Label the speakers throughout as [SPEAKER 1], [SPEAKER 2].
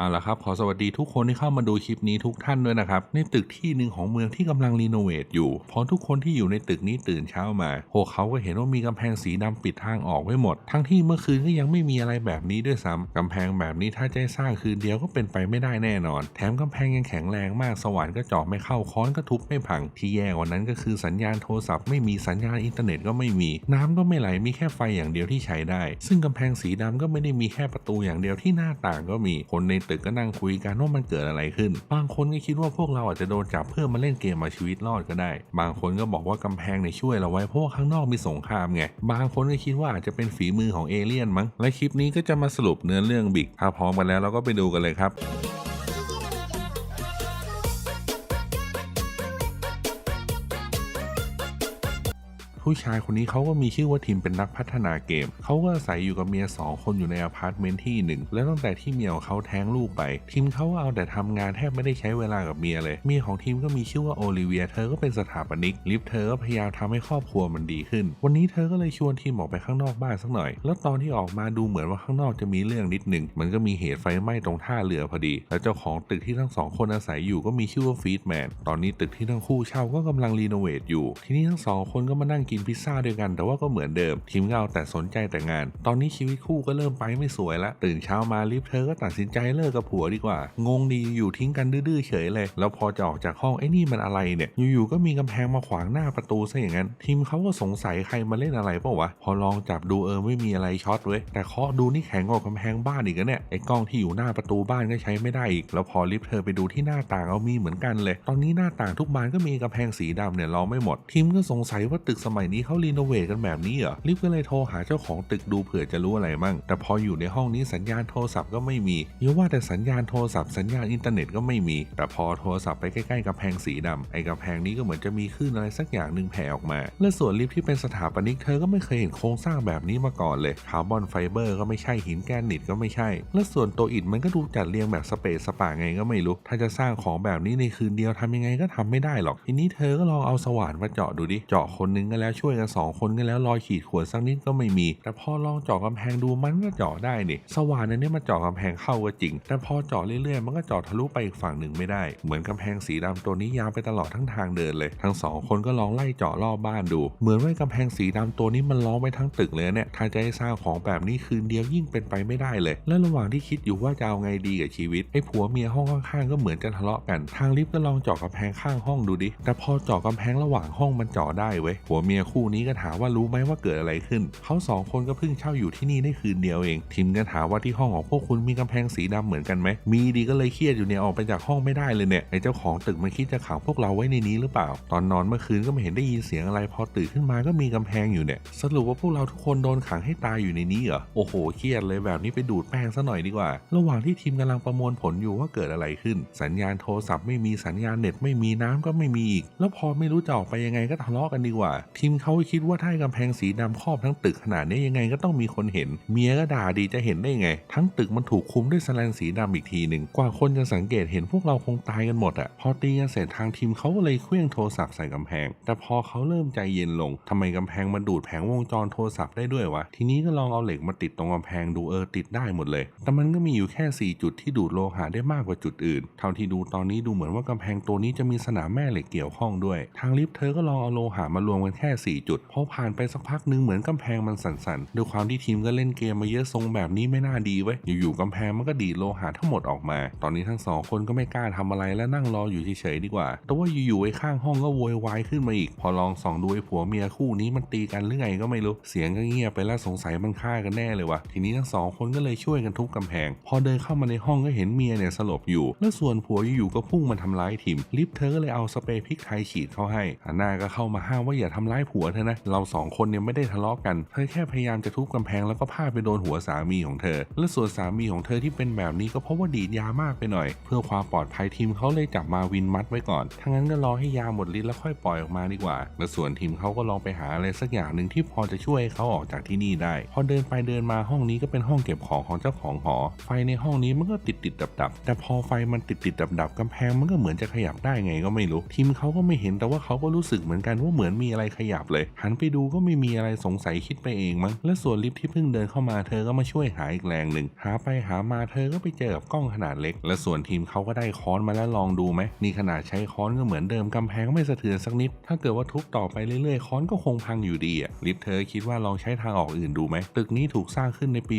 [SPEAKER 1] เอาละครับขอสวัสดีทุกคนที่เข้ามาดูคลิปนี้ทุกท่านด้วยนะครับในตึกที่หนึ่งของเมืองที่กำลังรีโนเวทอยู่พอทุกคนที่อยู่ในตึกนี้ตื่นเช้ามาพวกเขาก็เห็นว่ามีกำแพงสีดำปิดทางออกไว้หมด ทั้งที่เมื่อคืนก็ยังไม่มีอะไรแบบนี้ด้วยซ้ำกำแพงแบบนี้ถ้าจะให้สร้างคืนเดียวก็เป็นไปไม่ได้แน่นอน แถมกำแพงยังแข็งแรงมากสว่านก็เจาะไม่เข้าค้อนก็ทุบไม่พัง ที่แย่กว่านั้นก็คือสัญญาณโทรศัพท์ไม่มีสัญญาณอินเทอร์เน็ตก็ไม่มี น้ำก็ไม่ไหลมีแค่ไฟอย่างเดียวที่ใช้ได้ ซึ่งกำแพงสีดำก็ไม่ได้มีแค่ประตูอย่างเดียวที่หน้าต่างก็มีคนในตึกก็นั่งคุยกันว่ามันเกิดอะไรขึ้น บางคนก็คิดว่าพวกเราอาจจะโดนจับเพื่อมาเล่นเกมมาชีวิตรอดก็ได้ บางคนก็บอกว่ากำแพงในช่วยเราไว้เพราะข้างนอกมีสงครามไง บางคนก็คิดว่าอาจจะเป็นฝีมือของเอเลี่ยนมั้ง และคลิปนี้ก็จะมาสรุปเนื้อเรื่องบิ๊กถ้าพร้อมกันแล้วเราก็ไปดูกันเลยครับ ผู้ชายคนนี้เขาก็มีชื่อว่าทิมเป็นนักพัฒนาเกม เขาก็อาศัยอยู่กับเมียสองคนอยู่ในอพาร์ตเมนต์ที่หนึ่งแล้วตั้งแต่ที่เมียของเขาแท้งลูกไป ทิมเขาก็เอาแต่ทำงานแทบไม่ได้ใช้เวลากับเมียเลย เมียของทิมก็มีชื่อว่าโอลิเวีย เธอก็เป็นสถาปนิก ลิฟเธอก็พยายามทำให้ครอบครัวมันดีขึ้น วันนี้เธอก็เลยชวนทิมออกไปข้างนอกบ้านสักหน่อย แล้วตอนที่ออกมาดูเหมือนว่าข้างนอกจะมีเรื่องนิดหนึ่ง มันก็มีเหตุไฟไหม้ตรงท่าเรือพอดี แล้วเจ้าของตึกที่ทั้งสองคนอาศัยอยู่ก็มีชื่อว่าฟีดแมน ตอนนี้ตึกที่ทั้งคู่เช่าก็กำลังรีโนเวทอยู่ ทีนี้ทั้งสองคนก็มานั่งกินพิซซ่าด้วยกัน แต่ว่าก็เหมือนเดิม ทีมเอาแต่สนใจแต่งาน ตอนนี้ชีวิตคู่ก็เริ่มไปไม่สวยละตื่นเช้ามาลิฟเธอก็ตัดสินใจเลิกกับผัวดีกว่า งงดีอยู่ทิ้งกันดื้อเฉยเลย แล้วพอจะออกจากห้องไอ้นี่มันอะไรเนี่ย อยู่ๆก็มีกำแพงมาขวางหน้าประตูซะอย่างนั้น ทีมเขาก็สงสัยใครมาเล่นอะไรเปล่าวะ พอลองจับดูเออไม่มีอะไรช็อตเว้ย แต่เคาะดูนี่แข็งกว่ากำแพงบ้านอีกนะเนี่ย ไอ้กล้องที่อยู่หน้าประตูบ้านก็ใช้ไม่ได้อีก แล้วพอลิฟต์เธอไปดูที่หน้าต่างเอามีเหมือนกันเลย ตอนนี้หน้าต่างทุกบานก็มีกำแพงสีดำเนี่ยรอไม่หมด ทีมก็สงสัยว่าตึกสมัยนี้เขารีโนเวทกันแบบนี้เหรอลิฟต์ก็เลยโทรหาเจ้าของตึกดูเผื่อจะรู้อะไรมั่ง แต่พออยู่ในห้องนี้สัญญาณโทรศัพท์ก็ไม่มีอย่าว่าแต่สัญญาณโทรศัพท์สัญญาณอินเทอร์เน็ตก็ไม่มี แต่พอโทรศัพท์ไปใกล้ๆกำแพงสีดำไอ้กำแพงนี้ก็เหมือนจะมีคลื่นอะไรสักอย่างหนึ่งแผ่ออกมา และส่วนลิฟที่เป็นสถาปนิกเธอก็ไม่เคยเห็นโครงสร้างแบบนี้มาก่อนเลยคาร์บอนไฟเบอร์ก็ไม่ใช่หินแกรนิตก็ไม่ใช่ และส่วนตัวอิฐมันก็ดูจัดเรียงแบบสเปซสปาไงก็ไม่รู้ ถ้าจะสร้างของแบบนี้ในคืนเดียวทำยังไงก็ทำไม่ได้หรอกทีนี้เธอก็ลองเอาสว่านมาเจาะดูดิเจาะคนนึงก็แล้วช่วยกันสองคนก็แล้วรอยขีดข่วนสักนิดก็ไม่มี แต่พอลองเจาะกำแพงดูมันก็เจาะได้นี่สว่านอันนี้มันเจาะกำแพงเข้าก็จริง แต่พอเจาะเรื่อยๆ มันก็เจาะทะลุไปอีกฝั่งหนึ่งไม่ได้ เหมือนกำแพงสีดำตัวนี้ยาวไปตลอดทั้งทางเดินเลย ทั้งสองคนก็ลองไล่เจาะรอบบ้านดู เหมือนว่ากำแพงสีดำตัวนี้มันล้อมไปทั้งตึกเลยเนี่ยถ้าจะให้สร้างของแบบนี้คืนเดียวยิ่งเป็นไปไม่ได้เลย และระหว่างที่คิดอยู่ว่าจะเอาไงดีกับชีวิตไอ้ผัวเมียห้องข้างๆก็เหมือนจะทะเลาะกัน ทางลิฟต์ก็ลองเจาะกำแพงข้างห้องดูดิ แต่พอเจาะกำแพงระหว่างห้องมันเจาะได้เว้ยผัวเมียคู่นี้ก็ถามว่ารู้ไหมว่าเกิดอะไรขึ้น เขาสองคนก็เพิ่งเช่าอยู่ที่นี่ได้คืนเดียวเอง ทิมก็ถามว่าที่ห้องของพวกคุณมีกำแพงสีดำเหมือนกันไหม มีดีก็เลยเครียดอยู่เนี่ยออกไปจากห้องไม่ได้เลยเนี่ย ไอ้เจ้าของตึกมันคิดจะขังพวกเราไว้ในนี้หรือเปล่า ตอนนอนเมื่อคืนก็ไม่เห็นได้ยินเสียงอะไรพอตื่นขึ้นมาก็มีกำแพงอยู่เนี่ย สรุปว่าพวกเราทุกคนโดนขังให้ตายอยู่ในนี้เหรอ โอ้โห เครียดเลยแบบนี้ไปดูดแป้งซะหน่อยดีกว่า ระหว่างที่ทีมกำลังประมวลผลอยู่ว่าเกิดอะไรขึ้น สัญญาณโทรศัพท์ไม่มีสัญญาณเน็ตไม่มีน้ำก็ไม่มีอีก แล้วพอไม่รู้จะออกไปยังไงก็ทะเลาะกันดีกว่าทีมเขาคิดว่าถ้ากำแพงสีดำครอบทั้งตึกขนาดนี้ยังไงก็ต้องมีคนเห็น เมียก็ด่าดีจะเห็นได้ไง ทั้งตึกมันถูกคุมด้วยแสลนสีดำอีกทีหนึ่งกว่าคนจะสังเกตเห็นพวกเราคงตายกันหมดอะพอตีกันเสร็จทางทีมเขาเลยเคลื่องโทรศัพท์ใส่กำแพง แต่พอเขาเริ่มใจเย็นลงทำไมกำแพงมันดูดแผงวงจรโทรศัพท์ได้ด้วยวะทีนี้ก็ลองเอาเหล็กมาติดตรงกำแพงดูเออติดได้หมดเลย แต่มันก็มีอยู่แค่ 4 จุดที่ดูดโลหะได้มากกว่าจุดอื่นเท่าที่ดูตอนนี้ดูเหมือนว่ากำแพงตัวนี้จะมีสนามแม่เหล็กเกี่ยวข้องด้วย ทางลิฟต์เธอก็ลองเอาโลหะมารวมกันแค่4 จุดพอผ่านไปสักพักหนึงเหมือนกำแพงมันสั่นๆด้วยความที่ทีมก็เล่นเกมมาเยอะทรงแบบนี้ไม่น่าดีเว้ยอยู่ๆกำแพงมันก็ดีโลหะทั้งหมดออกมา ตอนนี้ทั้งสองคนก็ไม่กล้าทำอะไรและนั่งรออยู่เฉยๆดีกว่า แต่ว่าอยู่ๆไอ้ข้างห้องก็โวยวายขึ้นมาอีก พอลองส่องดูไอ้ผัวเมียคู่นี้มันตีกันหรือไงก็ไม่รู้ เสียงก็เงียบไปแล้วสงสัยมันฆ่ากันแน่เลยว่ะ ทีนี้ทั้งสองคนก็เลยช่วยกันทุบกำแพง พอเดินเข้ามาในห้องก็เห็นเมียเนี่ยสลบอยู่ แล้วส่วนผัวอยู่ๆก็พุ่งมาทำร้ายทิม ลิฟเธอก็เลยเอาสเปรย์พริกไทยฉีดเข้าให้อาน่าก็เข้ามาห้ามว่าอย่าทำร้ายผัวเธอนะ เราสองคนเนี่ยไม่ได้ทะเลาะกัน เธอแค่พยายามจะทุบกำแพงแล้วก็พาดไปโดนหัวสามีของเธอ และส่วนสามีของเธอที่เป็นแบบนี้ก็เพราะว่าดีดยามากไปหน่อย เพื่อความปลอดภัยทีมเขาเลยจับมาวินมัดไว้ก่อนถ้างั้นก็รอให้ยาหมดฤทธิ์แล้วค่อยปล่อยออกมาดีกว่า และส่วนทีมเขาก็ลองไปหาอะไรสักอย่างหนึ่งที่พอจะช่วยเขาออกจากที่นี่ได้ พอเดินไปเดินมาห้องนี้ก็เป็นห้องเก็บของของเจ้าของหอ ไฟในห้องนี้มันก็ติดติดดับดับแต่พอไฟมันติดติดดับดับกำแพงมันก็เหมือนจะขยับได้ไงก็ไม่รู้ ทีมเขาก็ไม่เห็นแต่ว่าเขาก็รู้สึกเหมือนกันว่าเหมือนมีอะไรขยับดับเลย หันไปดูก็ไม่มีอะไรสงสัยคิดไปเองมั้ง และส่วนลิฟที่เพิ่งเดินเข้ามาเธอก็มาช่วยหาอีกแรงหนึ่ง หาไปหามาเธอก็ไปเจอกับกล้องขนาดเล็ก และส่วนทีมเขาก็ได้ค้อนมาแล้วลองดูไหม นี่ขนาดใช้ค้อนก็เหมือนเดิมกำแพงไม่สะเทือนสักนิด ถ้าเกิดว่าทุบต่อไปเรื่อยๆ ค้อนก็คงพังอยู่ดีอะลิฟเธอคิดว่าลองใช้ทางออกอื่นดูไหม ตึกนี้ถูกสร้างขึ้นในปี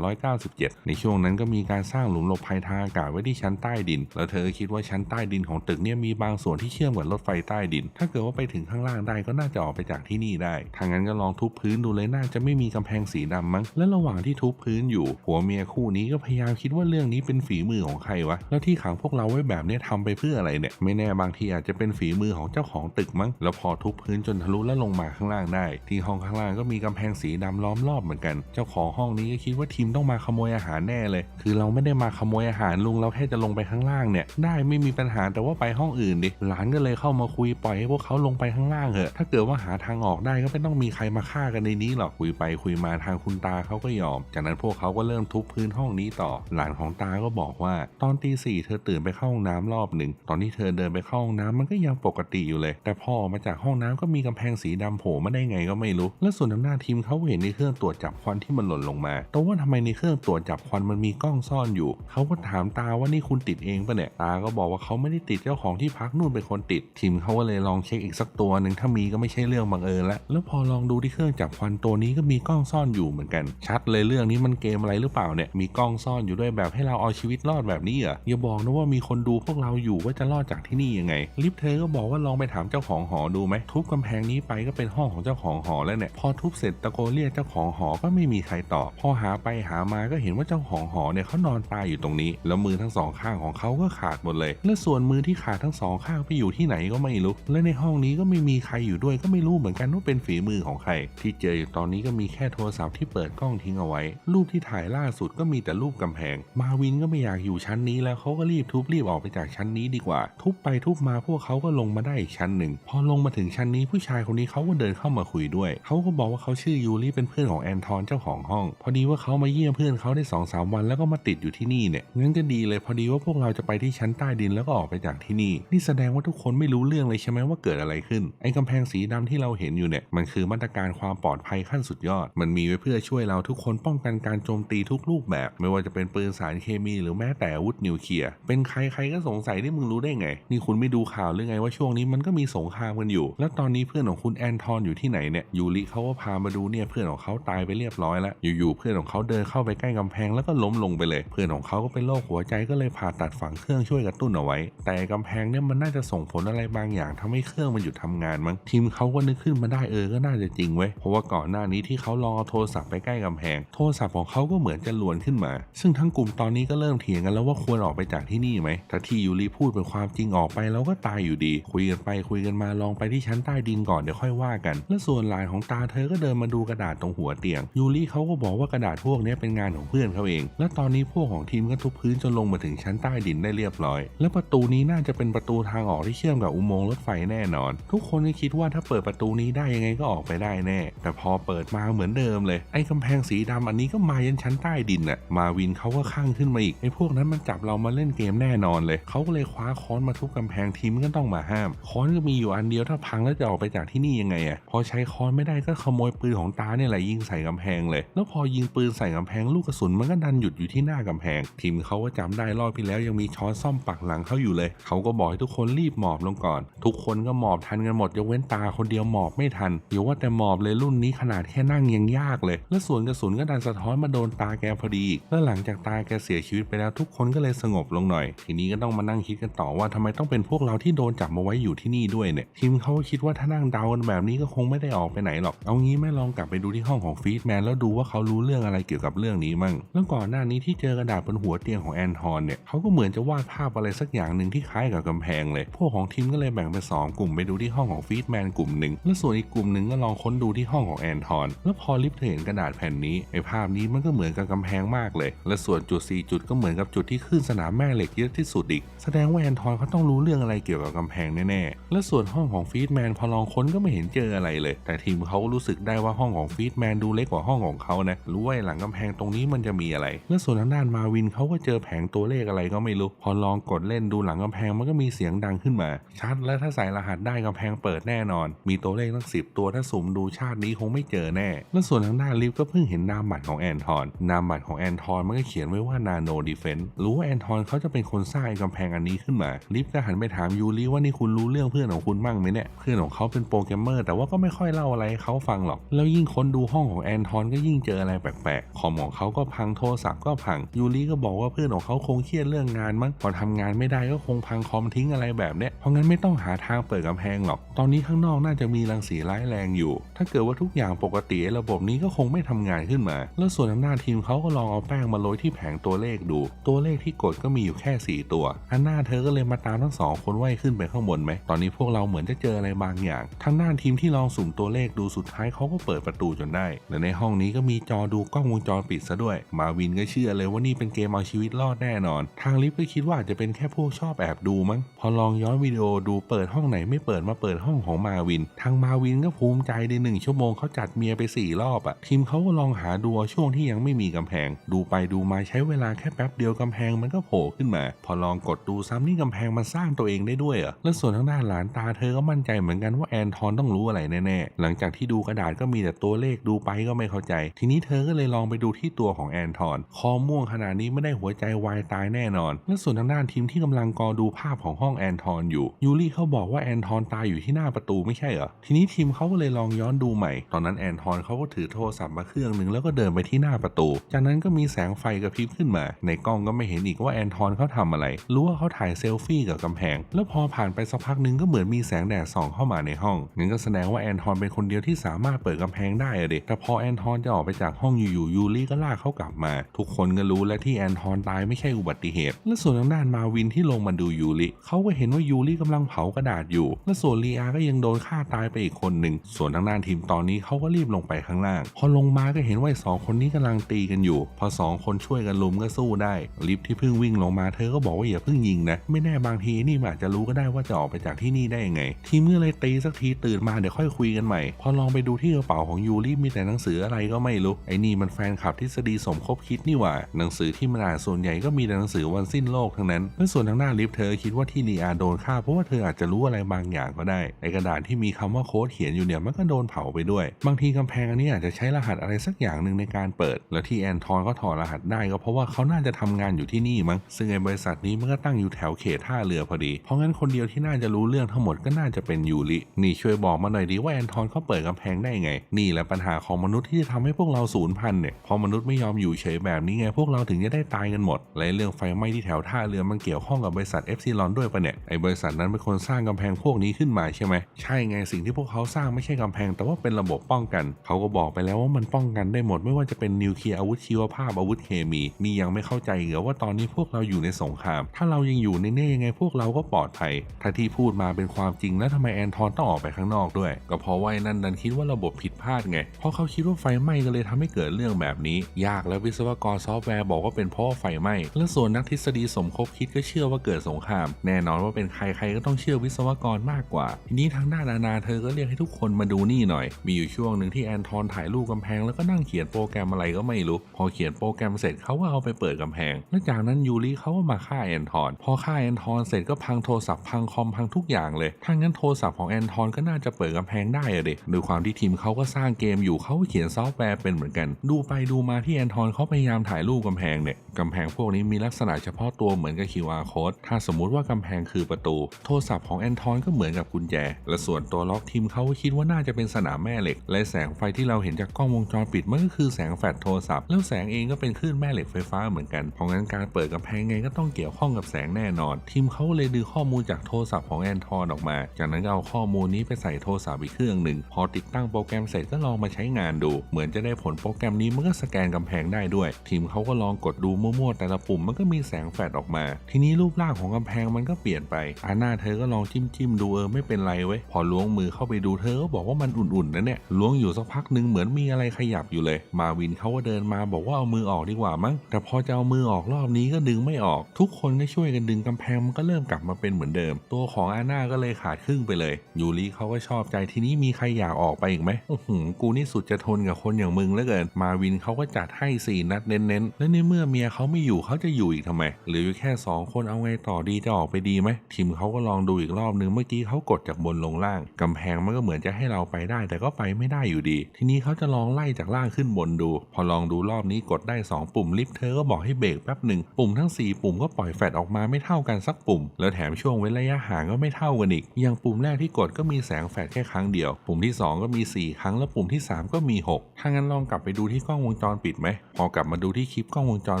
[SPEAKER 1] 1897 ในช่วงนั้นก็มีการสร้างหลุมหลบภัยทางอากาศไว้ที่ชั้นใต้ดิน แล้วเธอคิดว่าชั้นใต้ดินของตึกเนี่ยมีบางส่วนที่เชื่อมกับรถไฟใต้ดิน ถ้าเกิดว่าไปถึงข้างล่างได้ก็น่าจะออกไปจากที่นี่ได้ทางนั้นก็ลองทุบพื้นดูเลยน่าจะไม่มีกำแพงสีดำมั้ง และระหว่างที่ทุบพื้นอยู่ผัวเมียคู่นี้ก็พยายามคิดว่าเรื่องนี้เป็นฝีมือของใครวะ แล้วที่ขังพวกเราไว้แบบนี้ทำไปเพื่ออะไรเนี่ย ไม่แน่บางทีอาจจะเป็นฝีมือของเจ้าของตึกมั้ง แล้วพอทุบพื้นจนทะลุแล้วลงมาข้างล่างได้ ที่ห้องข้างล่างก็มีกำแพงสีดำล้อมรอบเหมือนกัน เจ้าของห้องนี้ก็คิดว่าทีมต้องมาขโมยอาหารแน่เลย คือเราไม่ได้มาขโมยอาหารลุงเราแค่จะลงไปข้างล่างเนี่ย ได้ไม่มีปัญหาแต่ว่าไปห้องอื่นดิ หลานก็เลยเข้ามาคุยปล่อยให้พวกเขาลงไปข้างล่างเถอะ ถ้าเกิดว่าหาทางออกได้ก็ไม่ต้องมีใครมาฆ่ากันในนี้หรอกคุยไปคุยมาทางคุณตาเขาก็ยอม จากนั้นพวกเขาก็เริ่มทุบพื้นห้องนี้ต่อ หลานของตาก็บอกว่า ตอนตีสี่เธอตื่นไปเข้าห้องน้ำรอบหนึ่งตอนที่เธอเดินไปเข้าห้องน้ำมันก็ยังปกติอยู่เลย แต่พอออกมาจากห้องน้ำก็มีกำแพงสีดำโผล่มาได้ไงก็ไม่รู้ และส่วนอำนาจทีมเขาเห็นในเครื่องตรวจจับควันที่มันหล่นลงมาแต่ว่าทำไมในเครื่องตรวจจับควันมันมีกล้องซ่อนอยู่ เขาก็ถามตาว่านี่คุณติดเองปะเนี่ย ตาก็บอกว่าเขาไม่ได้ติดเจ้าของที่พักนู่นเป็นคนติด ทีมเขาก็เลยลองเช็คอีกสักตัวหนึ่งถ้ามีก็ไม่ใช่เรื่องบังเอิญละแล้วพอลองดูที่เครื่องจับควันตัวนี้ก็มีกล้องซ่อนอยู่เหมือนกัน ชัดเลยเรื่องนี้มันเกมอะไรหรือเปล่าเนี่ยมีกล้องซ่อนอยู่ด้วยแบบให้เราเอาชีวิตรอดแบบนี้เหรออย่าบอกนะว่ามีคนดูพวกเราอยู่ว่าจะรอดจากที่นี่ยังไง ลิฟเธอก็บอกว่าลองไปถามเจ้าของหอดูไหมทุบกำแพงนี้ไปก็เป็นห้องของเจ้าของหอแล้วเนี่ยพอทุบเสร็จตะโกนเรียกเจ้าของหอก็ไม่มีใครตอบพอหาไปหามาก็เห็นว่าเจ้าของหอเนี่ยเขานอนตายอยู่ตรงนี้ แล้วมือทั้งสองข้างของเขาก็ขาดหมดเลย และส่วนมือที่ขาดทั้งสองข้างไปอยู่ที่ไหนก็ไม่รู้และในห้องนี้ก็ไม่มีใครอยู่ด้วยก็ไม่รู้เหมือนกันว่าเป็นฝีมือของใคร ที่เจออยู่ตอนนี้ก็มีแค่โทรศัพท์ที่เปิดกล้องทิ้งเอาไว้ รูปที่ถ่ายล่าสุดก็มีแต่รูปกำแพง มาวินก็ไม่อยากอยู่ชั้นนี้แล้วเขาก็รีบทุบรีบออกไปจากชั้นนี้ดีกว่า ทุบไปทุบมาพวกเขาก็ลงมาได้อีกชั้นหนึ่ง พอลงมาถึงชั้นนี้ผู้ชายคนนี้เขาก็เดินเข้ามาคุยด้วย เขาก็บอกว่าเขาชื่อยูริเป็นเพื่อนของแอนทอนเจ้าของห้อง พอดีว่าเขามาเยี่ยมเพื่อนเขาได้สองสามวันแล้วก็มาติดอยู่ที่นี่เนี่ยงั้นก็ดีเลยพอดีว่าพวกเราจะไปที่ชั้นใต้ดินแล้วก็ออกไปจากที่นี่ นี่แสดงว่าทุกคนไม่รู้เรื่องเลยใช่ไหมว่าเกิดอะไรขึ้นไอ้กำแพงสีดำที่เราเห็นอยู่เนี่ยมันคือมาตรการความปลอดภัยขั้นสุดยอด มันมีไว้เพื่อช่วยเราทุกคนป้องกันการโจมตีทุกรูปแบบ ไม่ว่าจะเป็นปืนสารเคมี หรือแม้แต่อาวุธนิวเคลียร์เป็นใครใครก็สงสัยนี่มึงรู้ได้ไง นี่คุณไม่ดูข่าวหรือไงว่าช่วงนี้มันก็มีสงครามกันอยู่ แล้วตอนนี้เพื่อนของคุณแอนทอนอยู่ที่ไหนเนี่ยยูริเขาก็พามาดูเนี่ยเพื่อนของเขาตายไปเรียบร้อยแล้วอยู่ๆเพื่อนของเขาเดินเข้าไปใกล้กำแพงแล้วก็ล้มลงไปเลย เพื่อนของเขาก็เป็นโรคหัวใจก็เลยผ่าตัดฝังเครื่องช่วยกระตุ้นเอาไว้ แต่กำแพงเนี่ยมันน่าจะส่งผลอะไรบางอย่างทำให้เครื่องมันหยุดทำงานมั้งทีมเขาก็นึกขึ้นมาได้เออก็น่าจะจริงเว้ยเพราะว่าก่อนหน้านี้ที่เขาลองเอาโทรศัพท์ไปใกล้กำแพง โทรศัพท์ของเขาก็เหมือนจะลวนขึ้นมา ซึ่งทั้งกลุ่มตอนนี้ก็เริ่มเถียงกันแล้วว่าควรออกไปจากที่นี่ไหมถ้าที่ยูริพูดเป็นความจริงออกไปเราก็ตายอยู่ดี คุยกันไปคุยกันมาลองไปที่ชั้นใต้ดินก่อนเดี๋ยวค่อยว่ากัน และส่วนหลานของตาเธอก็เดินมาดูกระดาษตรงหัวเตียงยูริเขาก็บอกว่ากระดาษพวกนี้เป็นงานของเพื่อนเขาเอง และตอนนี้พวกของทีมก็ทุบพื้นจนลงมาถึงชั้นใต้ดินได้เรียบร้อย และประตูนี้น่าจะเป็นประตูทางออกที่เชื่อมกับอุโมงค์รถไฟแน่นอน ทุกคนก็คิดว่าถ้าเปิดประตูนี้ได้ยังไงก็ออกไปได้แน่ แต่พอเปิดมาเหมือนเดิมเลย ไอ้กำแพงสีดำอันนี้ก็มายันชั้นใต้ดินน่ะ มาวินเขาก็ข้างขึ้นมาอีก ไอ้พวกนั้นมันจับเรามาเล่นเกมแน่นอนเลย เขาก็เลยคว้าค้อนมาทุบกำแพงทีมก็ต้องมาห้าม ค้อนก็มีอยู่อันเดียวถ้าพังแล้วจะออกไปจากที่นี่ยังไงอะพอใช้ค้อนไม่ได้ก็ขโมยปืนของตาเนี่ยแหละยิงใส่กำแพงเลย แล้วพอยิงปืนใส่กำแพงลูกกระสุนมันก็ดันหยุดอยู่ที่หน้ากำแพง ทีมเขาก็จำได้รอบที่แล้วยังมีช้อนซ่อมปักหลังเขาอยู่เลย เขาก็บอกให้ทุกคนรีบหมอบลงก่อน ทุกคนก็หมอบทันกันหมดยกเว้นตาคนเดียวหมอบไม่ทันอย่าว่าแต่หมอบเลยรุ่นนี้ขนาดแค่นั่งยังยากเลย แล้วส่วนกระสุนก็ดันสะท้อนมาโดนตาแกพอดีอีกแล้วหลังจากตาแกเสียชีวิตไปแล้วทุกคนก็เลยสงบลงหน่อย ทีนี้ก็ต้องมานั่งคิดกันต่อว่าทำไมต้องเป็นพวกเราที่โดนจับมาไว้อยู่ที่นี่ด้วยเนี่ยทีมเขาก็คิดว่าถ้านั่งเดากันแบบนี้ก็คงไม่ได้ออกไปไหนหรอกเอางี้แม่ลองกลับไปดูที่ห้องของฟีดแมนแล้วดูว่าเขารู้เรื่องอะไรเกี่ยวกับเรื่องนี้มั่งแล้วก่อนหน้านี้ที่เจอกระดาษบนหัวเตียงของแอนทอนเนี่ยเขาก็เหมือนจะวาดภาพอะไรสักอย่างหนึ่งที่คล้ายกับกำแพงเลย พวกของทีมก็เลยแบ่งเป็นสองกลุ่มไปดูที่ห้องของฟีดแมนกลุ่มหนึ่งและส่วนอีกกลุ่มหนึ่งก็ลองค้นดูที่ห้องของแอนทอน แล้วพอลิฟเห็นกระดาษแผ่นนี้ไอ้ภาพนี้มันก็เหมือนกับกำแพงมากเลย และส่วนจุด 4 จุดก็เหมือนกับจุดที่ขึ้นสนามแม่เหล็กเยอะที่สุดอีก แสดงว่าแอนทอนเขาต้องรู้เรื่องอะไรเกี่ยวกับกำแพงแน่ๆ และส่วนห้องของฟีดแมนพอลองค้นก็ไม่เห็นเจออะไรเลย แต่ทีมเขาก็รู้สึกได้ว่าห้องของฟีดแมนดูเล็กกว่าห้องของเขานะรู้ว่าหลังกำแพงตรงนี้มันจะมีอะไร และส่วนทางด้านมาวินเขาก็เจอแผงตัวเลขอะไรก็ไม่รู้ พอลองกดเล่นดูหลังกำแพงมันก็มีเสียงดังขึ้นมา ชัดและถ้าใส่รหัสได้กำแพงเปิดแน่นอน มีตัวเลขตั้งสิบตัวถ้าสุ่มดูชาตินี้คงไม่เจอแน่ และส่วนทางด้านลิฟก็เพิ่งเห็นนามบัตรของแอนทอน นามบัตรของแอนทอนมันก็เขียนไว้ว่านาโนดีเฟนต์รู้ว่าแอนทอนเขาจะเป็นคนสร้างกำแพงอันนี้ขึ้นมา ลิฟก็หันไปถามยูริว่านี่คุณรู้เรื่องเพื่อนของคุณบ้างไหมเนี่ย เพื่อนของเขาเป็นโปรแกรมเมอร์แต่ว่าก็ไม่ค่อยเล่าอะไรให้เขาฟังหรอก แล้วยิ่งค้นดูห้องของแอนทอนก็ยิ่งเจออะไรแปลกๆ คอมของเขาก็พังโทรศัพท์ก็พัง ยูริก็บอกว่าเพื่อนของเขาคงเครียดเรื่องงานมั้ง พอทำงานไม่ได้ก็คงพังคอมทิ้งอะไรแบบเนี้ย เพราะงั้นไม่ต้องหาทางเปิดกำแพงหรอก ตอนนี้ข้างนอกน่าจะมีรังสีร้ายแรงอยู่ ถ้าเกิดว่าทุกอย่างปกติระบบนี้ก็คงไม่ทำงานขึ้นมา แล้วส่วนอำนาจทีมเขาก็ลองเอาแป้งมาโรยที่แผงตัวเลขดู ตัวเลขที่กดก็มีอยู่แค่ 4 ตัวอันหน้าเธอก็เลยมาตามทั้งสองคนไว้ขึ้นไปข้างบนไหม ตอนนี้พวกเราเหมือนจะเจออะไรบางอย่างทางด้านทีมที่ลองสุ่มตัวเลขดูสุดท้ายเขาก็เปิดประตูจนได้ และในห้องนี้ก็มีจอดูกล้องวงจรปิดซะด้วย มาวินก็เชื่อเลยว่านี่เป็นเกมเอาชีวิตรอดแน่นอน ทางลิฟต์ก็คิดว่าอาจจะเป็นแค่พวกชอบแอบดูมั้ง พอลองย้อนวิดีโอดูเปิดห้องไหนไม่เปิดมาเปิดห้องของมาวินทางมาวินก็ภูมิใจในหนึ่งชั่วโมงเขาจัดเมียไปสี่รอบอะทีมเขาก็ลองหาดูช่วงที่ยังไม่มีกำแพง ดูไปดูมาใช้เวลาแค่แป๊บเดียวกำแพงมันก็โผล่ขึ้นมา พอลองกดดูซ้ำนี่กำแพงมันสร้างตัวเองได้ด้วยเหรอและส่วนทางด้านหลานตาเธอก็มั่นใจเหมือนกันว่าแอนทอนต้องรู้อะไรแน่ๆหลังจากที่ดูกระดาษก็มีแต่ตัวเลขดูไปก็ไม่เข้าใจ ทีนี้เธอก็เลยลองไปดูที่ตัวของแอนทอนคอม่วงขนาดนี้ไม่ได้หัวใจวายตายแน่นอน และส่วนทางด้านทีมที่กำลังกอดูภาพของห้องแอนทอนอยู่ยูริเขาบอกว่าแอนทอนตายอยู่ที่หน้าประตูไม่ใช่เหรอทีนี้ทีมเขาก็เลยลองย้อนดูใหม่ ตอนนั้นแอนทอนเขาก็ถือโทรศัพท์มาเครื่องหนึ่งแล้วก็เดินไปที่หน้าประตู จากนั้นก็มีแสงไฟกระพริบขึ้นมา ในกล้องก็ไม่เห็นอีกว่าแอนทอนเขาทำอะไร รู้ว่าเขาถ่ายเซลฟี่กับกำแพง แล้วพอผ่านไปสักพักหนึ่งก็เหมือนมีแสงแดดส่องเข้ามาในห้องงั้นก็แสดงว่าแอนทอนเป็นคนเดียวที่สามารถเปิดกำแพงได้อะเด็แต่พอแอนทอนจะออกไปจากห้องอยู่ๆยูริก็ลากเขากลับมา ทุกคนก็รู้และที่แอนทอนตายไม่ใช่อุบัติเหตุ และส่วนทางด้านมาวินที่ลงมาดูยูริเขาก็เห็นว่ายูริกำลังเผากระดาษอยู่ และส่วนลีอาก็ยังโดนฆ่าตายไปอีกคนหนึ่ง ส่วนทางด้านทีมตอนนี้เขาก็รีบลงไปข้างล่าง พอลงมาก็เห็นว่าอ้สองคนนี้กำลังตีกันอยู่ พอสองคนช่วยกันลุมก็สู้ได้ ลิฟที่เพิ่งวิ่งลงมาเธอก็บอกว่าอย่าเพิ่งยิงนะ ไม่แน่บางทีนี่อาจจะรู้ก็ได้ว่าจะออกไปจากที่นี่ได้ยังไง ทีมก็เลยตีสักทีตื่นมาเดี๋ยวค่อยคุยกันใหม่ พอลองไปดูที่กระเป๋าของยูริมีแต่หนังสืออะไรก็ไม่รู้ ไอ้นี่มันแฟนคลับทฤษฎีสมคบคิดนี่หว่า หนังสือที่มันอ่านส่วนใหญ่ก็มีแต่หนังสือวันสิ้นโลกทั้งนั้นและส่วนทางหน้าลิฟเธอคิดว่าที่ลีอาโดนฆ่าเพราะว่าเธออาจจะรู้อะไรบางอย่างก็ได้ไอ้กระดาษที่มีคำว่าโค้ดเขียนอยู่เนี่ยมันก็โดนเผาไปด้วย บางทีกำแพงอันนี้อาจจะใช้รหัสอะไรสักอย่างหนึ่งในการเปิด แล้วที่แอนทอนเขาถอดรหัสได้ก็เพราะว่าเขาน่าจะทำงานอยู่ที่นี่มั้งซึ่งไอ้บริษัทนี้มันก็ตั้งอยู่แถวเขตท่าเรือพอดี เพราะงั้นคนเดียวที่น่าจะรู้เรื่องทั้งหมดก็น่าจะเป็นยูรินี่ช่วยบอกมาหน่อยดีว่าแอนทอนเขาเปิดกำแพงได้ไง นี่แหละปัญหาของมนุษย์ที่จะทำให้พวกเราสูญพันธุ์เนี่ยพอมนุษย์ไม่ยอมอยู่เฉยแบบนี้ไงพวกเราถึงจะได้ตายกันหมดและเรื่องไฟไหม้ที่แถวท่าเรือมันเกี่ยวข้องกับบริษัทเอฟซีลอนด้วยปะเนี่ยไอ้บริษัทนั้นเป็นคนสร้างกำแพงพวกนี้ขึ้นมาใช่ไหมใช่ไงสิ่งที่พวกเขาสร้างไม่ใช่กำแพง แต่ว่าเป็นระบบป้องกัน เขาก็บอกไปแล้วว่ามันป้องกันได้หมดไม่ว่าจะเป็นนิวเคลียร์อาวุธชีวภาพอาวุธเคมีมียังไม่เข้าใจเหรอว่าตอนนี้พวกเราอยู่ในสงคราม ถ้าเรายังอยู่ในเนี่ยยังไงพวกเราก็ปลอดภัย ถ้าที่พูดมาเป็นความจริงแล้วทำไมแอนทอนต้องออกไปข้างนอกด้วย ก็เพราะว่าไอ้นั่นดันคิดว่าระบบผิดพลาดไง เพราะเขาคิดว่าไฟไหม้ก็เลยทำให้เกิดเรื่องแบบนี้ ยากแล้ววิศวกรซอฟต์แวร์บอกว่าเป็นเพราะว่าไฟไหม้และส่วนนักทฤษฎีสมคบคิดก็เชื่อว่าเกิดสงคราม แน่นอนว่าเป็นใครใครก็ต้องเชื่อวิศวกรมากกว่า ทีนี้ทางด้านนานาเธอก็เรียกให้ทุกคนมาดูนี่หน่อย มีอยู่ช่วงหนึ่งที่แอนทอนถ่ายรูปกำแพงแล้วก็นั่งเขียนโปรแกรมอะไรก็ไม่รู้ พอเขียนโปรแกรมเสร็จเขาก็เอาไปเปิดกำแพง และจากนั้นยูริเขาก็มาฆ่าแอนทอน พอฆ่าแอนทอนเสร็จก็พังโทรศัพท์พังคอมพังทุกอย่างเลย ถ้างั้นโทรศัพท์ของแอนทอนก็น่าจะเปิดกำแพงได้อะเด็โดยความที่ทีมเขาก็สร้างเกมอยู่เขาเขียนซอฟต์แวร์เป็นเหมือนกัน ดูไปดูมาที่แอนทอนเขาพยายามถ่ายรูปกำแพงเนี่ยกำแพงพวกนี้มีลักษณะเฉพาะตัวเหมือนกับ QR code ถ้าสมมุติว่ากำแพงคือประตู โทรศัพท์ของแอนทอนก็เหมือนกับกุญแจ และส่วนตัวล็อกทีมเขาคิดว่าน่าจะเป็นสนามแม่เหล็ก และแสงไฟที่เราเห็นจากกล้องวงจรปิดมันก็คือแสงแฟลชโทรศัพท์แล้วแสงเองก็เป็นคลื่นแม่เหล็กไฟฟ้าเหมือนกันเพราะงั้นการเปิดกำแพงไงก็ต้องเกี่ยวข้องกับแสงแน่นอน ทีมเขาเลยดึงข้อมูลจากโทรศัพท์ของแอนทอนออกมา จากนั้นก็เอาข้อมูลนี้ไปใส่โทรศัพท์อีกเครื่องหนึ่งพอติดตั้งโปรแกรมเสร็จก็ลองมาใช้งานดู เหมือนจะได้ผลโปรแกรมนี้มันก็สแกนกำแพงได้ด้วย ทีมเขาก็ลองกดดูมั่วๆแต่ละปุ่มมันก็มีแสงแฟลชออกมา ทีนี้รูปร่างของกำแพงมันก็เปลี่ยนไปอาน่าเธอก็ลองจิ้มจิ้มๆดูเออไม่เป็นไรเว้ยพอล้วงมือเข้าไปดูเธอก็บอกว่ามันอุ่นๆนะเนี่ยล้วงอยู่สักพักหนึ่งเหมือนมีอะไรขยับอยู่เลย มาวินเขาก็เดินมาบอกว่าเอามือออกดีกว่ามั้งแต่พอจะเอามือออกรอบนี้ก็ดึงไม่ออก ทุกคนก็ช่วยกันดึงกำแพงมันก็เริ่มกลับมาเป็นเหมือนเดิม ตัวของอาน่าก็เลยขาดครึ่งไปเลยยูริเขาก็ชอบใจทีนี้มีใครอยากออกไปอีกไหมโอ้โหกูนี่สุดจะทนกับคนอย่างมึงเหลือเกิน มาวินเขาก็จัดให้สี่นัดเน้นๆและในเมื่อเมียเขาไม่อยู่เขาจะอยู่อีกทำไมหรืออยู่แค่สองคนเอาไงต่อดีจะออกไปดีไหมทีมเขาก็ลองดูอีกรอบนึงเมื่อกี้เขากดจากบนลงล่างกำแพงมันก็เหมือนจะให้เราไปได้ แต่ก็ไปไม่ได้อยู่ดี ทีนี้เขาจะลองไล่จากล่างขึ้นบนดู พอลองดูรอบนี้กดได้ 2 ปุ่มลิฟต์เธอก็บอกให้เบรกแป๊บหนึ่งปุ่มทั้ง 4 ปุ่มก็ปล่อยแฟลชออกมาไม่เท่ากันสักปุ่ม แล้วแถมช่วงเว้นระยะห่างก็ไม่เท่ากันอีก อย่างปุ่มแรกที่กดก็มีแสงแฟลชแค่ครั้งเดียว ปุ่มที่ 2 ก็มี 4 ครั้ง แล้วปุ่มที่ 3 ก็มี 6 ถ้างั้นลองกลับไปดูที่กล้องวงจรปิดไหม พอกลับมาดูที่คลิปกล้องวงจร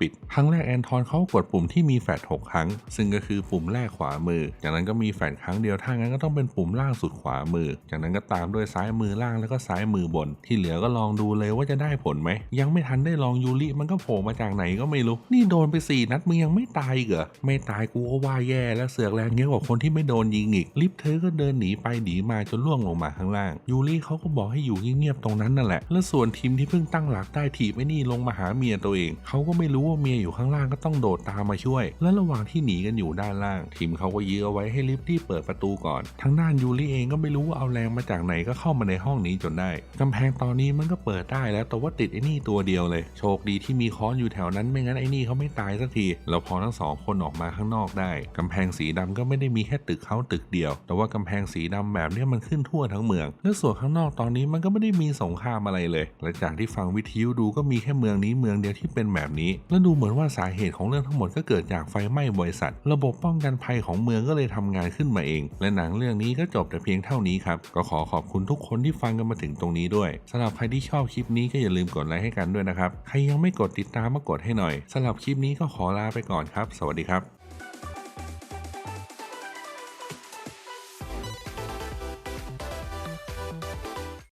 [SPEAKER 1] ปิด ครั้งแรกแอนทอนเขากดปุ่มที่มีแฟลช6ครั้ง ซึ่งก็คือปุ่มแรกขวามือ จากนั้นก็มีแฟลชครั้งเดียว ถ้างั้นก็ต้องเป็นปุ่มล่างสุดขวามือ จากนั้นก็ตามด้วยซ้ายมือล่างแล้วก็ซ้ายมือบน ที่เหลือก็ลองดูเลยว่าจะได้ผลไหม ยังไม่ทันได้ลองยูริมันก็โผล่มาจากไหนก็ไม่รู้ นี่โดนไปสี่นัดมึงยังไม่ตายเหรอ ไม่ตายกูก็ว่าแย่แล้วเสือกแรงเยอะกว่าคนที่ไม่โดนยิงอีก ลิฟเธอก็เดินหนีไปหนีมาจนล่วงลงมาข้างล่าง ยูริเขาก็บอกให้อยู่เงียบๆตรงนั้นนั่นแหละ แล้วส่วนทีมที่เพิ่งตั้งหลักได้ถีบไอ้นี่ลงมาหาเมียตัวเอง เขาก็ไม่รู้ว่าเมียอยู่ข้างล่างก็ต้องโดดตามมาช่วย และระหว่างที่หนีกันอยู่ด้านล่าง ทีมเขาก็ยื้อเอาไว้ให้ลิฟที่เปิดประตูก่อนทางด้านยูริเองก็ไม่รู้ว่าเอาแรงมาจากไหนก็เข้ามาในห้องนี้จนได้กำแพงตอนนี้มันก็เปิดได้แล้วแต่ว่าติดไอ้นี่ตัวเดียวเลย โชคดีที่มีค้อนอยู่แถวนั้นไม่งั้นไอ้นี่เขาไม่ตายสักทีแล้วพอทั้งสองคนออกมาข้างนอกได้กำแพงสีดำก็ไม่ได้มีแค่ตึกเขาตึกเดียว แต่ว่ากำแพงสีดำแบบนี้มันขึ้นทั่วทั้งเมืองและส่วนข้างนอกตอนนี้มันก็ไม่ได้มีสงครามอะไรเลยและจากที่ฟังวิทยุดูก็มีแค่เมืองนี้เมืองเดียวที่เป็นแบบนี้ และดูเหมือนว่าสาเหตุของเรื่องทั้งหมดก็เกิดจากไฟไหม้บริษัท ระบบป้องกันภัยของเมืองก็เลยทำงานขึ้นมาเอง และหนังเรื่องนี้ก็จบแต่เพียงเท่านี้ครับ ก็ขอขอบคุณทุกคนที่ฟังกันมาถึงตรงนี้ด้วยสำหรับใครที่ชอบคลิปนี้ก็อย่าลืมกดไลค์ให้กันด้วยนะครับ ใครยังไม่กดติดตามมากดให้หน่อยสำหรับคลิปนี้ก็ขอลาไปก่อนครับ สวัสดีครับ